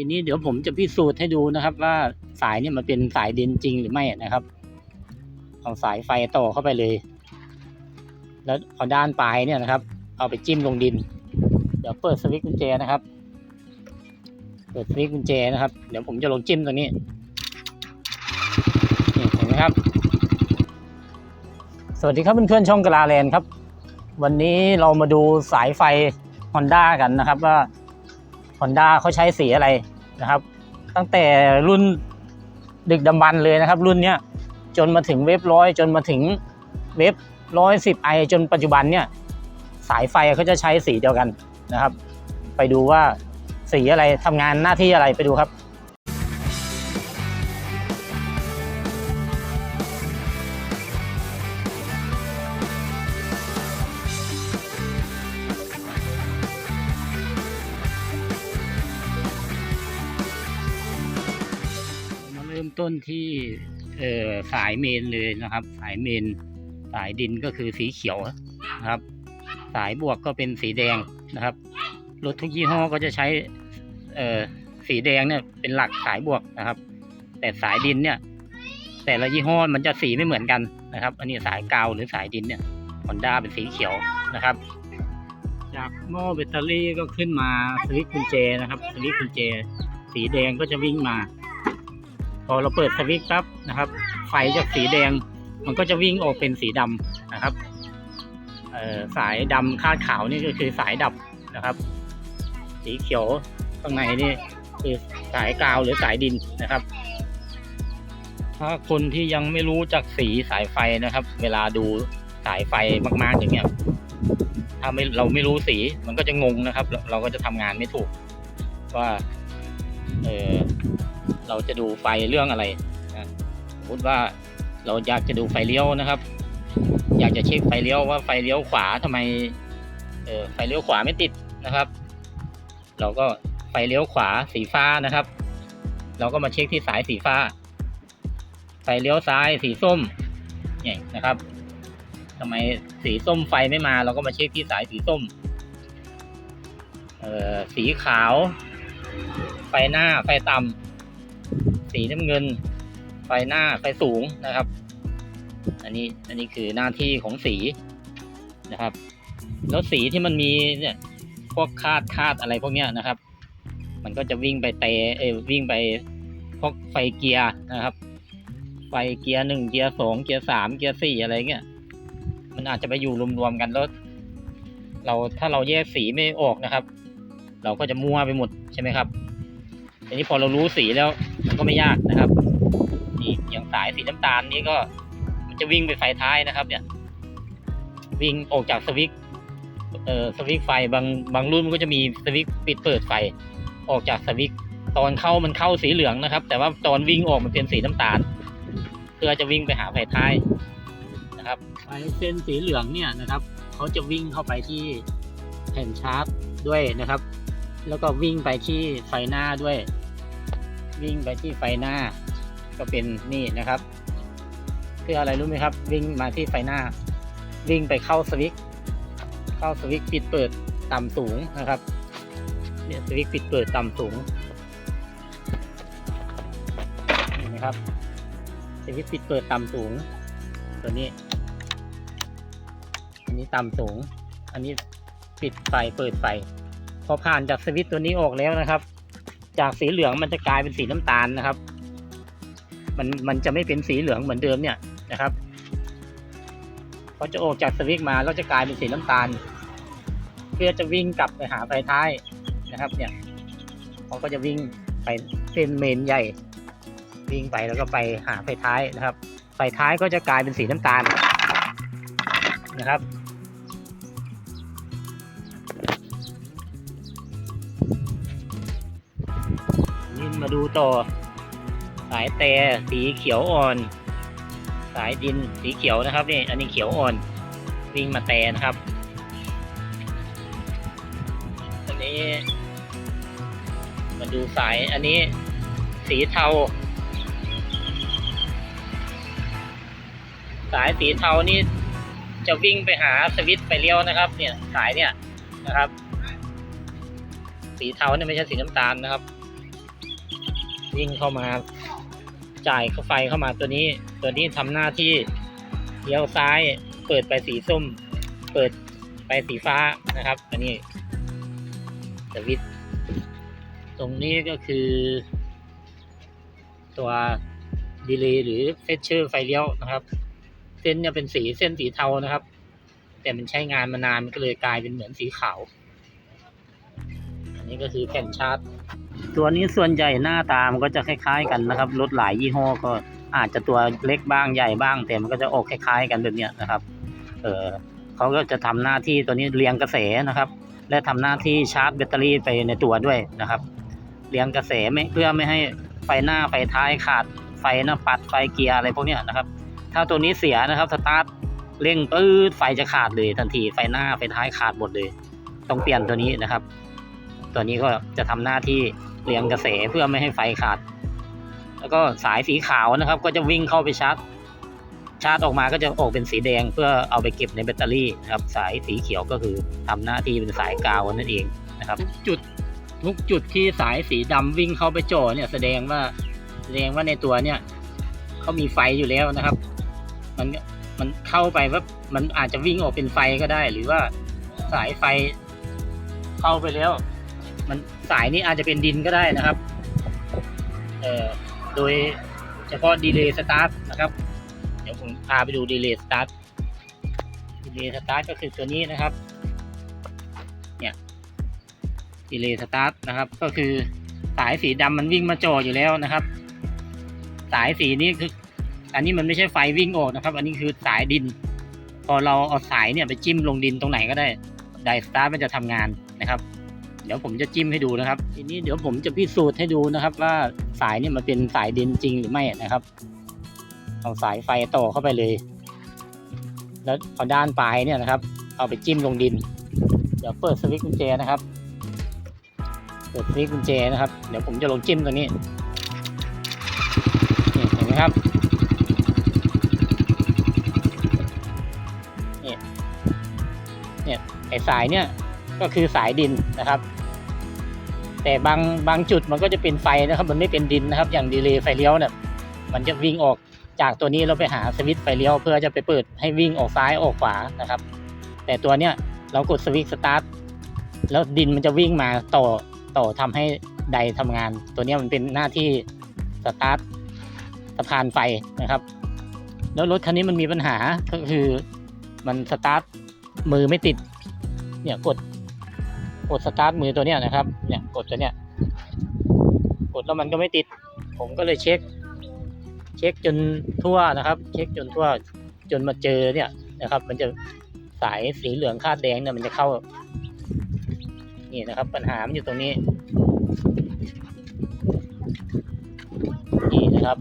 ทีนี้เดี๋ยวผมจะพิสูจน์ให้ดูนะครับ ว่าสายเนี่ยมันเป็นสายดินจริงหรือไม่นะครับ เอาสายไฟต่อเข้าไปเลย แล้วเอาด้านปลายเนี่ยนะครับ เอาไปจิ้มลงดิน เดี๋ยวเปิดสวิตช์กุญแจนะครับ เปิดสวิตช์กุญแจนะครับ เดี๋ยวผมจะลงจิ้มตรงนี้นี่เห็นไหมครับ สวัสดีครับเพื่อนๆช่องกะลาแลนด์ครับ วันนี้เรามาดูสายไฟ Honda กันนะครับว่า Honda เขาใช้สีอะไรนะครับ ตั้งแต่รุ่นดึกดำบรรพ์เลยนะครับ รุ่นเนี้ยจนมาถึงเว็บร้อยจนมาถึงเว็บร้อยสิบไอจนปัจจุบันเนี่ยสายไฟเขาจะใช้สีเดียวกันนะครับ ไปดูว่าสีอะไรทำงานหน้าที่อะไรไปดูครับ ต้นที่สายเมนเลยนะครับ สายเมน สายดินก็คือสีเขียวนะครับ สายบวกก็เป็นสีแดงนะครับรถทุกยี่ห้อก็จะใช้สีแดงเนี่ยเป็นหลักสายบวกนะครับ แต่สายดินเนี่ย แต่ละยี่ห้อมันจะสีไม่เหมือนกันนะครับ อันนี้สายกาวหรือสายดินเนี่ยฮอนด้าเป็นสีเขียวนะครับ จากหม้อแบตเตอรี่ก็ขึ้นมาสวิตช์กุญแจนะครับสวิตช์กุญแจ สีแดงก็จะวิ่งมา พอเราเปิดสวิตช์ปั๊บนะครับ ไฟจากสีแดง มันก็จะวิ่งออกเป็นสีดำนะครับสายดำคาดขาวนี่ก็คือสายดับนะครับ สีเขียวข้างในนี่คือสายกาวหรือสายดินนะครับ ถ้าคนที่ยังไม่รู้จักสีสายไฟนะครับ เวลาดูสายไฟมากๆอย่างเงี้ยถ้าไม่เราไม่รู้สีมันก็จะงงนะครับ เราก็จะทำงานไม่ถูกว่า เออ เราจะดูไฟเรื่องอะไรนะสมมติว่าเราอยากจะดูไฟเลี้ยวนะครับ อยากจะเช็คไฟเลี้ยวว่าไฟเลี้ยวขวาทำไมเออไฟเลี้ยวขวาไม่ติดนะครับ เราก็ไฟเลี้ยวขวาสีฟ้านะครับ เราก็มาเช็คที่สายสีฟ้า ไฟเลี้ยวซ้ายสีส้มเนี่ยนะครับทำไมสีส้มไฟไม่มา เราก็มาเช็คที่สายสีส้มเออสีขาว ไฟหน้าไฟต่ำ สีน้ำเงินไฟหน้าไฟสูงนะครับ อันนี้อันนี้คือหน้าที่ของสีนะครับ แล้วสีที่มันมีเนี่ยพวกคาดคาดอะไรพวกเนี้ยนะครับ มันก็จะวิ่งไปเตะเอยวิ่งไปพวกไฟเกียร์นะครับ ไฟเกียร์หนึ่งเกียร์สองเกียร์สามเกียร์สี่อะไรเงี้ยมันอาจจะไปอยู่รวมๆกันแล้วเราถ้าเราแยกสีไม่ออกนะครับ เราก็จะมั่วไปหมดใช่ไหมครับทีนี้พอเรารู้สีแล้ว มันก็ไม่ยากนะครับนี่อย่างสายสีน้ำตาลนี้ก็ มันจะวิ่งไปไฟท้ายนะครับ เนี่ย วิ่งออกจากสวิตเอ่อสวิตไฟบางบางรุ่นมันก็จะมีสวิตปิดเปิดไฟออกจากสวิตตอนเข้ามันเข้าสีเหลืองนะครับ แต่ว่าตอนวิ่งออกมันเป็นสีน้ำตาล เพื่อจะวิ่งไปหาไฟท้ายนะครับไฟเส้นสีเหลืองเนี่ยนะครับเขาจะวิ่งเข้าไปที่แผ่นชาร์จด้วยนะครับ แล้วก็วิ่งไปที่ไฟหน้าด้วย วิ่งไปที่ไฟหน้า ก็เป็นนี่นะครับ คืออะไรรู้ไหมครับ วิ่งมาที่ไฟหน้า วิ่งไปเข้าสวิตช์เข้าสวิตช์ปิดเปิดต่ำสูงนะครับเนี่ยสวิตช์ปิดเปิดต่ำสูงเห็นไหมครับสวิตช์ปิดเปิดต่ำสูง ตัวนี้ อันนี้ต่ำสูง อันนี้ปิดไฟเปิดไฟ พอผ่านจากสวิตช์ตัวนี้ออกแล้วนะครับ จากสีเหลืองมันจะกลายเป็นสีน้ำตาลนะครับ มันมันจะไม่เป็นสีเหลืองเหมือนเดิมเนี่ยนะครับพอจะออกจากสวิตช์มาแล้วจะกลายเป็นสีน้ำตาล เพื่อจะวิ่งกลับไปหาไฟท้ายนะครับ เนี่ยเขาก็จะวิ่งไปเส้นเมนใหญ่ วิ่งไปแล้วก็ไปหาไฟท้ายนะครับ ไฟท้ายก็จะกลายเป็นสีน้ำตาลนะครับ มาดูต่อ สายแต่สีเขียวอ่อน สายดินสีเขียวนะครับนี่อันนี้เขียวอ่อนวิ่งมาแต่นะครับ อันนี้มาดูสายอันนี้สีเทา สายสีเทานี่จะวิ่งไปหาสวิตไฟเลี้ยวนะครับ เนี่ยสายเนี่ยนะครับ สีเทาเนี่ยไม่ใช่สีน้ำตาลนะครับ วิ่งเข้ามาจ่ายเข้าไฟเข้ามาตัวนี้ ตัวนี้ทำหน้าที่เลี้ยวซ้ายเปิดไปสีส้ม เปิดไปสีฟ้านะครับ อันนี้สวิตตรงนี้ก็คือ ตัวดีเลย์หรือเฟชเชอร์ไฟเลี้ยวนะครับ เส้นเนี่ยเป็นสีเส้นสีเทานะครับ แต่มันใช้งานมานานมันก็เลยกลายเป็นเหมือนสีขาว อันนี้ก็คือแผ่นชาร์จ ตัวนี้ส่วนใหญ่หน้าตามันก็จะคล้ายๆกันนะครับรถหลายยี่ห้อก็อาจจะตัวเล็กบ้างใหญ่บ้าง แต่มันก็จะออกคล้ายๆกันแบบนี้นะครับ เออเขาก็จะทำหน้าที่ตัวนี้เรียงกระแสนะครับ และทำหน้าที่ชาร์จแบตเตอรี่ไปในตัวด้วยนะครับเรียงกระแสไม่เพื่อไม่ให้ไฟหน้าไฟท้ายขาดไฟหน้าปัดไฟเกียร์อะไรพวกนี้นะครับ ถ้าตัวนี้เสียนะครับสตาร์ทเร่งปื๊ดไฟจะขาดเลยทันทีไฟหน้าไฟท้ายขาดหมดเลย ต้องเปลี่ยนตัวนี้นะครับ ตัวนี้ก็จะทำหน้าที่ เรียงกระแสเพื่อไม่ให้ไฟขาด แล้วก็สายสีขาวนะครับ ก็จะวิ่งเข้าไปชาร์จ ชาร์จออกมาก็จะออกเป็นสีแดงเพื่อเอาไปเก็บในแบตเตอรี่นะครับ สายสีเขียวก็คือทำหน้าที่เป็นสายกาวนั่นเองนะครับ จุดทุกจุดที่สายสีดำวิ่งเข้าไปจ่อเนี่ยแสดงว่าแสดงว่าในตัวเนี่ยเขามีไฟอยู่แล้วนะครับ มันมันเข้าไปว่ามันอาจจะวิ่งออกเป็นไฟก็ได้ หรือว่าสายไฟเข้าไปแล้ว มันสายนี้อาจจะเป็นดินก็ได้นะครับเอ่อโดยเฉพาะดีเลย์สตาร์ทนะครับ เดี๋ยวผมพาไปดูดีเลย์สตาร์ทดีเลย์สตาร์ทก็คือตัวนี้นะครับ เนี่ยดีเลย์สตาร์ทนะครับ ก็คือสายสีดำมันวิ่งมาจ่ออยู่แล้วนะครับ สายสีนี้คือ อันนี้มันไม่ใช่ไฟวิ่งออกนะครับ อันนี้คือสายดิน พอเราเอาสายเนี่ยไปจิ้มลงดินตรงไหนก็ได้ไดสตาร์ทมันจะทำงานนะครับ เดี๋ยวผมจะจิ้มให้ดูนะครับ ทีนี้เดี๋ยวผมจะพิสูจน์ให้ดูนะครับ ว่าสายเนี่ยมันเป็นสายดินจริงหรือไม่นะครับ เอาสายไฟต่อเข้าไปเลย แล้วเอาด้านปลายเนี่ยนะครับ เอาไปจิ้มลงดิน เดี๋ยวเปิดสวิตช์กุญแจนะครับ เปิดสวิตช์กุญแจนะครับ เดี๋ยวผมจะลงจิ้มตรงนี้นี่เห็นไหมครับนี่เนี่ยไอสายเนี่ยก็คือสายดินนะครับ แต่บางบางจุดมันก็จะเป็นไฟนะครับ มันไม่เป็นดินนะครับ อย่างดีเลย์ไฟเลี้ยวเนี่ยมันจะวิ่งออกจากตัวนี้เราไปหาสวิตช์ไฟเลี้ยวเพื่อจะไปเปิดให้วิ่งออกซ้ายออกขวานะครับ แต่ตัวเนี้ยเรากดสวิตช์สตาร์ทแล้วดินมันจะวิ่งมาต่อต่อทำให้ไดทำงาน ตัวเนี้ยมันเป็นหน้าที่สตาร์ทสะพานไฟนะครับ แล้วรถคันนี้มันมีปัญหาก็คือมันสตาร์ทมือไม่ติดเนี่ยกด กดสตาร์ทมือตัวเนี้ยนะครับ เนี่ยกดตัวเนี้ย กดแล้วมันก็ไม่ติด ผมก็เลยเช็ค เช็คจนทั่วนะครับ เช็คจนทั่วจนมาเจอเนี่ยนะครับ มันจะสายสีเหลืองคาดแดงเนี่ยมันจะเข้า นี่นะครับ ปัญหามันอยู่ตรงนี้ นี่นะครับ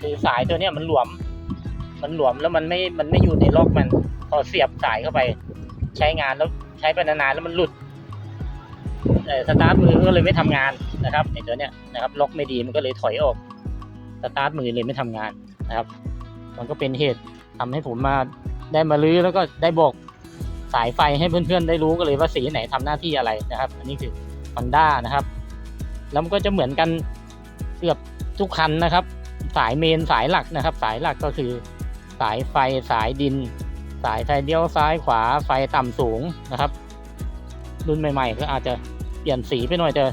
คือสายตัวเนี้ยมันหลวม มันหลวมแล้วมันไม่ มันไม่อยู่ในล็อกมันพอเสียบสายเข้าไป ใช้งานแล้ว ใช้ไปนานๆแล้วมันหลุดเอ่อสตาร์ทมือก็เลยไม่ทำงานนะครับไอตัวเนี้ยนะครับล็อกไม่ดีมันก็เลยถอยออกสตาร์ทมือเลยไม่ทำงานนะครับ มันก็เป็นเหตุทำให้ผมมาได้มาลื้อแล้วก็ได้บอกสายไฟให้เพื่อนๆได้รู้กันเลยว่าสีไหนทำหน้าที่อะไรนะครับ อันนี้คือ Honda นะครับ แล้วมันก็จะเหมือนกันเกือบทุกคันนะครับ สายเมนสายหลักนะครับ สายหลักก็คือสายไฟสายดิน สายไฟเลี้ยวซ้ายขวาไฟต่ำสูงนะครับ รุ่นใหม่ ๆ ก็อาจจะเปลี่ยนสีไปหน่อยแต่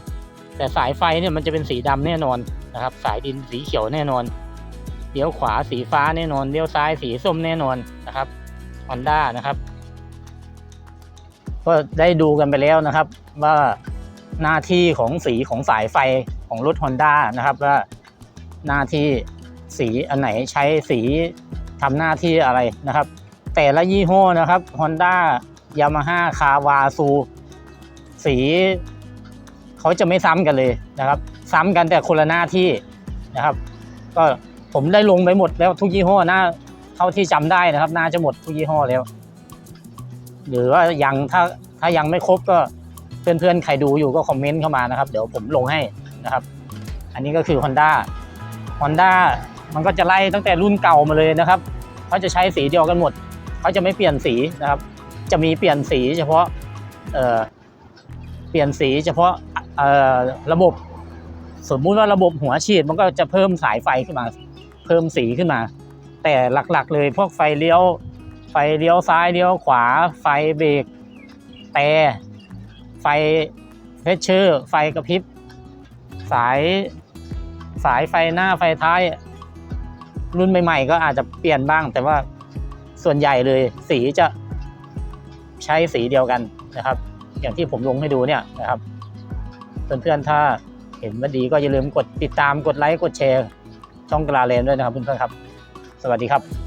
แต่สายไฟเนี่ยมันจะเป็นสีดำแน่นอนนะครับ สายดินสีเขียวแน่นอนเลี้ยวขวาสีฟ้าแน่นอนเลี้ยวซ้ายสีส้มแน่นอนนะครับ Honda นะครับก็ได้ดูกันไปแล้วนะครับ ว่าหน้าที่ของสีของสายไฟของรถ Honda นะครับว่าหน้าที่สีอันไหนใช้สีทำหน้าที่อะไรนะครับ แต่ละยี่ห้อนะครับ Honda Yamaha k a w a s u สีเขาจะไม่ซ้ำกันเลยนะครับ ซ้ำกันแต่คนละหน้าที่นะครับ ก็ผมได้ลงไปหมดแล้วทุกยี่ห้อหน้าเท่าที่จำได้นะครับ น่าจะหมดทุกยี่ห้อแล้ว หรือว่ายังถ้าถ้ายังไม่ครบก็เพื่อนๆ ใครดูอยู่ก็คอมเมนต์เข้ามานะครับ เดี๋ยวผมลงให้นะครับ อันนี้ก็คือ Honda Honda มันก็จะไล่ตั้งแต่รุ่นเก่ามาเลยนะครับเขาจะใช้สีเดียวกันหมด เขาจะไม่เปลี่ยนสีนะครับ จะมีเปลี่ยนสีเฉพาะเเปลี่ยนสีเฉพาะระบบ สมมุติว่าระบบหัวฉีดมันก็จะเพิ่มสายไฟขึ้นมา เพิ่มสีขึ้นมา แต่หลักๆ เลยพวกไฟเลี้ยว ไฟเลี้ยวซ้ายเลี้ยวขวา ไฟเบรกแต่ไฟเพชเชอร์ ไฟกระพริบ สายสายไฟหน้าไฟท้าย รุ่นใหม่ ๆ ก็อาจจะเปลี่ยนบ้างแต่ว่า ส่วนใหญ่เลยสีจะใช้สีเดียวกันนะครับ อย่างที่ผมลงให้ดูเนี่ยนะครับเพื่อนๆถ้าเห็นว่าดีก็อย่าลืมกดติดตามกดไลค์กดแชร์ช่องกลาเลนด้วยนะครับเพื่อนๆครับ สวัสดีครับ